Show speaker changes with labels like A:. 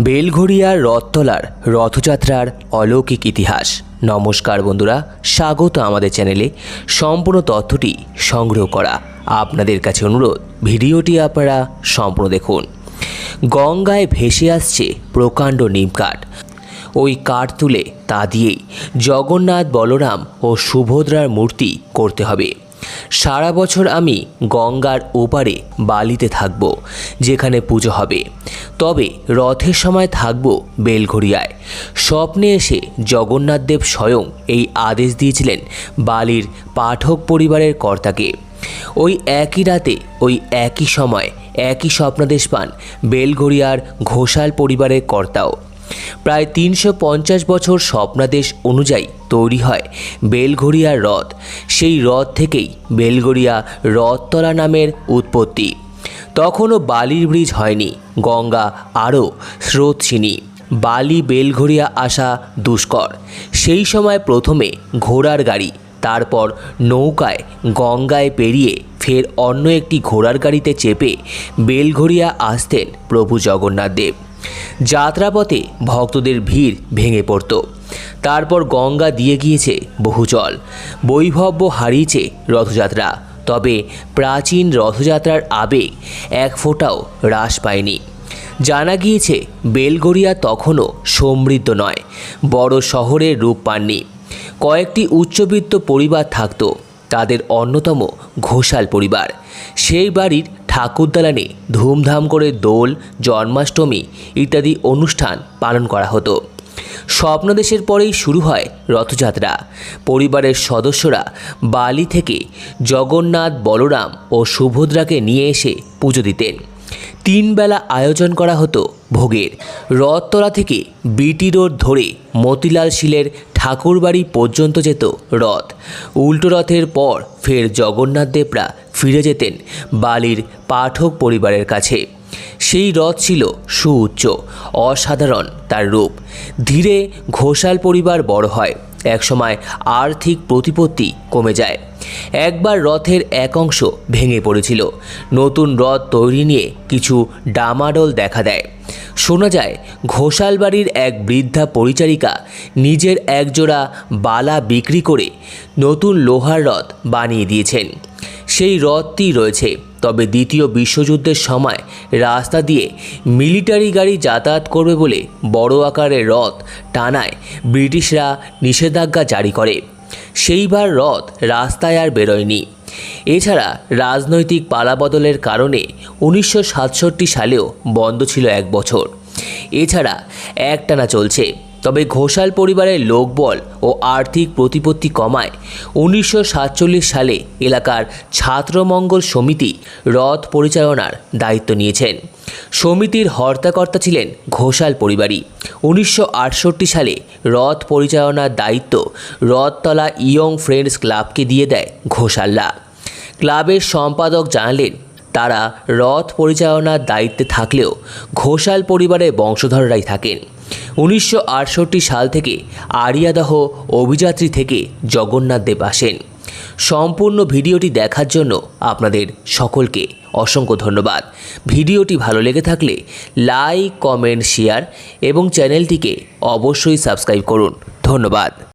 A: বেলঘড়িয়ার রথতলার রথযাত্রার অলৌকিক ইতিহাস। নমস্কার বন্ধুরা, স্বাগত আমাদের চ্যানেলে। সম্পূর্ণ তথ্যটি সংগ্রহ করা আপনাদের কাছে অনুরোধ, ভিডিওটি আপনারা সম্পূর্ণ দেখুন। গঙ্গায় ভেসে আসছে প্রকাণ্ড নিমকাঠ। ওই কাঠ তুলে তা দিয়েই জগন্নাথ, বলরাম ও সুভদ্রার মূর্তি করতে হবে। সারা বছর আমি গঙ্গার ওপারে বালিতে থাকব, যেখানে পুজো হবে। তবে রথের সময় থাকব বেলঘড়িয়ায়। স্বপ্নে এসে জগন্নাথদেব স্বয়ং এই আদেশ দিয়েছিলেন বালির পাঠক পরিবারের কর্তাকে। ওই একই রাতে, ওই একই সময়, একই স্বপ্নাদেশ পান বেলঘড়িয়ার ঘোষাল পরিবারের কর্তাও। প্রায় তিনশো পঞ্চাশ বছর স্বপ্নাদেশ অনুযায়ী তৈরি হয় বেলঘড়িয়ার রথ। সেই রথ থেকেই বেলঘড়িয়া রথতলা নামের উৎপত্তি। তখনও বালির ব্রিজ হয়নি, গঙ্গা আরও স্রোতসিনী। বালি বেলঘড়িয়া আসা দুষ্কর। সেই সময় প্রথমে ঘোড়ার গাড়ি, তারপর নৌকায় গঙ্গায় পেরিয়ে ফের অন্য একটি ঘোড়ার গাড়িতে চেপে বেলঘড়িয়া আসতেন প্রভু জগন্নাথ দেব। যাত্রাপথে ভক্তদের ভিড় ভেঙে পড়ত। তারপর গঙ্গা দিয়ে গিয়েছে বহু জল। বৈভব্য হারিয়েছে রথযাত্রা। তবে প্রাচীন রথযাত্রার আবেগ এক ফোঁটাও হ্রাস পায়নি। জানা গিয়েছে, বেলগড়িয়া তখনও সমৃদ্ধ নয়, বড় শহরের রূপ পাননি। কয়েকটি উচ্চবিত্ত পরিবার থাকতো, তাদের অন্যতম ঘোষাল পরিবার। সেই বাড়ির ঠাকুরদালানে ধুমধাম করে দোল, জন্মাষ্টমী ইত্যাদি অনুষ্ঠান পালন করা হতো। স্বপ্নদেশের পরেই শুরু হয় রথযাত্রা। পরিবারের সদস্যরা বালি থেকে জগন্নাথ, বলরাম ও সুভদ্রাকে নিয়ে এসে পুজো দিতেন। তিন বেলা আয়োজন করা হতো ভোগের। রথতলা থেকে বিটি রোড ধরে মতিলাল শিলের ঠাকুরবাড়ি পর্যন্ত যেত রথ। উল্টো রথের পর ফের জগন্নাথ দেবরা ফিরে যেতেন বালির পাঠক পরিবারের কাছে। সেই রথ ছিল সুউচ্চ, অসাধারণ তার রূপ। ধীরে ঘোষাল পরিবার বড় হয়। একসময় আর্থিক প্রতিপত্তি কমে যায়। একবার রথের এক অংশ ভেঙে পড়েছিল। নতুন রথ তৈরি নিয়ে কিছু ডামাডোল দেখা দেয়। শোনা যায়, ঘোষাল বাড়ির এক বৃদ্ধা পরিচারিকা নিজের একজোড়া বালা বিক্রি করে নতুন লোহার রথ বানিয়ে দিয়েছেন। সেই রথটি রয়েছে। তবে দ্বিতীয় বিশ্বযুদ্ধের সময় রাস্তা দিয়ে মিলিটারি গাড়ি যাতায়াত করবে বলে বড় আকারের রথ টানায় ব্রিটিশরা নিষেধাজ্ঞা জারি করে। সেইবার রথ রাস্তায় আর বেরোয়নি। এছাড়া রাজনৈতিক পালাবদলের কারণে উনিশশো সাতষট্টি সালেও বন্ধ ছিল এক বছর। এছাড়া একটানা চলছে। তবে ঘোষাল পরিবারের লোকবল ও আর্থিক প্রতিপত্তি কমায়। উনিশশো সাতচল্লিশ সালে এলাকার ছাত্রমঙ্গল সমিতি রথ পরিচালনার দায়িত্ব নিয়েছেন। সমিতির হর্তাকর্তা ছিলেন ঘোষাল পরিবারই। উনিশশো আটষট্টি সালে রথ পরিচালনার দায়িত্ব রথতলা ইয়ং ফ্রেন্ডস ক্লাবকে দিয়ে দেয় ঘোষালরা। ক্লাবের সম্পাদক জানালেন তারা রথ পরিচালনার দায়িত্বে থাকলেও ঘোষাল পরিবারের বংশধররাই থাকেন। উনিশশো আটষট্টি সাল থেকে আরিয়াদহ অভিযাত্রী থেকে জগন্নাথ দেব আসেন। সম্পূর্ণ ভিডিওটি দেখার জন্য আপনাদের সকলকে অসংখ্য ধন্যবাদ। ভিডিওটি ভালো লেগে থাকলে লাইক, কমেন্ট, শেয়ার এবং চ্যানেলটিকে অবশ্যই সাবস্ক্রাইব করুন। ধন্যবাদ।